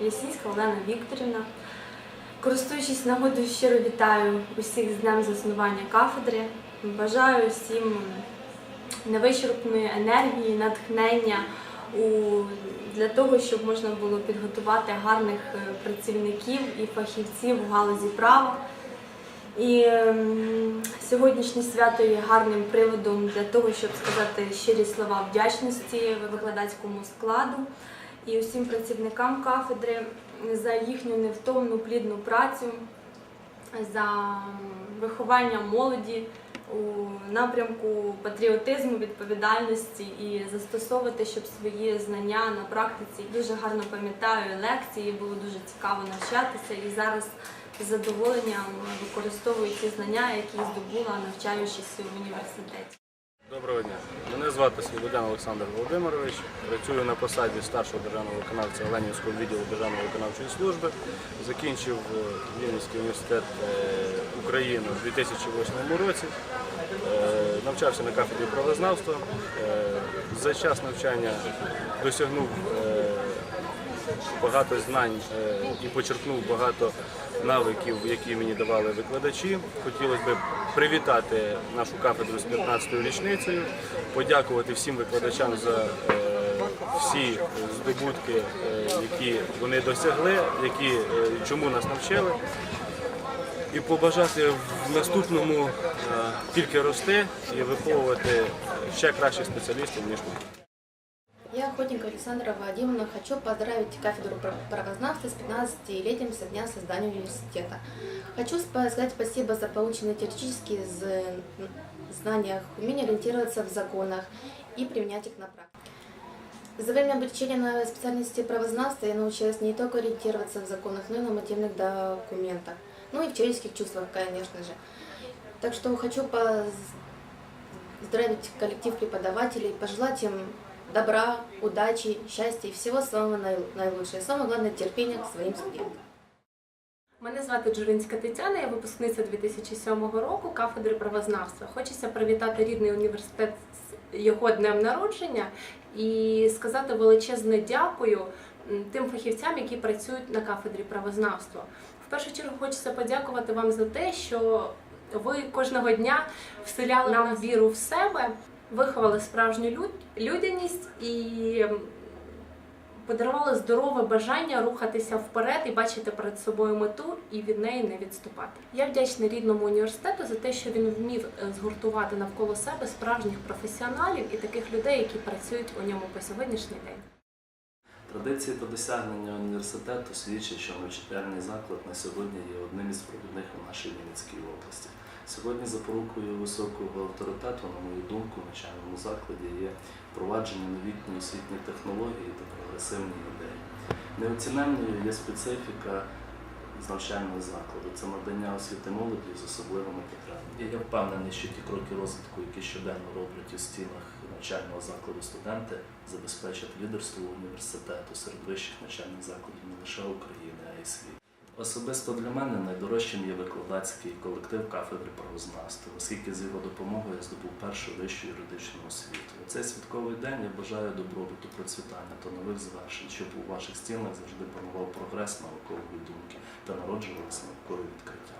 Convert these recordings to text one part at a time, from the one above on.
Ясінська Олена Вікторівна. Користуючись нагодою, щиро вітаю усіх з днем заснування кафедри. Бажаю всім невичерпної енергії, натхнення для того, щоб можна було підготувати гарних е, працівників і фахівців в галузі права. І ем, сьогоднішнє свято є гарним приводом для того, щоб сказати щирі слова вдячності викладацькому складу і усім працівникам кафедри за їхню невтомну плідну працю, за виховання молоді у напрямку патріотизму, відповідальності і застосовувати, щоб свої знання на практиці дуже гарно пам'ятаю лекції, було дуже цікаво навчатися і зараз з задоволенням використовую ті знання, які здобула, навчаючись в університеті. Доброго дня. Мене звати Слободян Олександр Володимирович. Працюю на посаді старшого державного виконавця Оленівського відділу Державної виконавчої служби. Закінчив е, Вінницький університет е, України у 2008 році. Е, Навчався на кафедрі правознавства. Е, За час навчання досягнув е, багато знань е, і почерпнув багато навиків, які мені давали викладачі. Хотілося б привітати нашу кафедру з 15-ю річницею, подякувати всім викладачам за е, всі здобутки, е, які вони досягли, які чому нас навчили. І побажати в наступному тільки рости і виховувати ще кращих спеціалістів, ніж ми. Я, охотник Александра Вадимовна, хочу поздравить кафедру прав- правознавства с 15-летием со дня создания университета. Хочу сказать спасибо за полученные теоретические знания, умение ориентироваться в законах и применять их на практике. За время обучения на специальности правознавства я научилась не только ориентироваться в законах, но и на нормативных документах. Ну и в человеческих чувствах, конечно же. Так что хочу поздравить коллектив преподавателей, пожелать им добра, удачи, счастья и всего самого наил- наилучшего. И самое главное, терпения к своим студентам. Мене звати Джуринська Тетяна, я випускниця 2007 року кафедри правознавства. Хочеться привітати рідний університет з його днем народження і сказати величезне дякую тим фахівцям, які працюють на кафедрі правознавства. В першу чергу хочеться подякувати вам за те, що ви кожного дня вселяли нам віру в себе, виховали справжню люд- людяність і подарували здорове бажання рухатися вперед і бачити перед собою мету і від неї не відступати. Я вдячна рідному університету за те, що він вмів е, згуртувати навколо себе справжніх професіоналів і таких людей, які працюють у ньому по сьогоднішній день. Традиції та досягнення університету свідчать, що навчальний заклад на сьогодні є одним із провідних у нашій Вінницькій області. Сьогодні запорукою високого авторитету, на мою думку, в навчальному закладі є впровадження новітньої освітні технології та прогресивні ідеї. Неоціненною є специфіка з навчального закладу це надання освіти молоді з особливими потребами. Я впевнений, що ті кроки розвитку, які щоденно роблять у стінах навчального закладу студенти, забезпечать лідерство університету серед вищих навчальних закладів не лише України, а й світу. Особисто для мене найдорожчим є викладацький колектив кафедри правознавства, оскільки з його допомогою я здобув першу вищу юридичну освіту. Цей святковий день я бажаю добробуту, процвітання та нових звершень, щоб у ваших стінах завжди панував прогрес наукової думки та народжувалися наукові відкриття.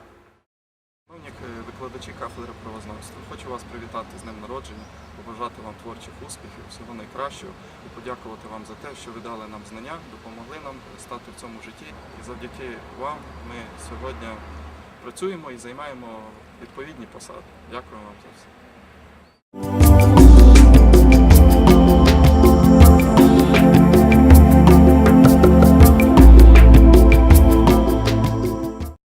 Шановні е, викладачі кафедри правознавства, хочу вас привітати з днем народження, побажати вам творчих успіхів, всього найкращого і подякувати вам за те, що ви дали нам знання, допомогли нам стати в цьому житті. І завдяки вам ми сьогодні працюємо і займаємо відповідні посади. Дякую вам за все.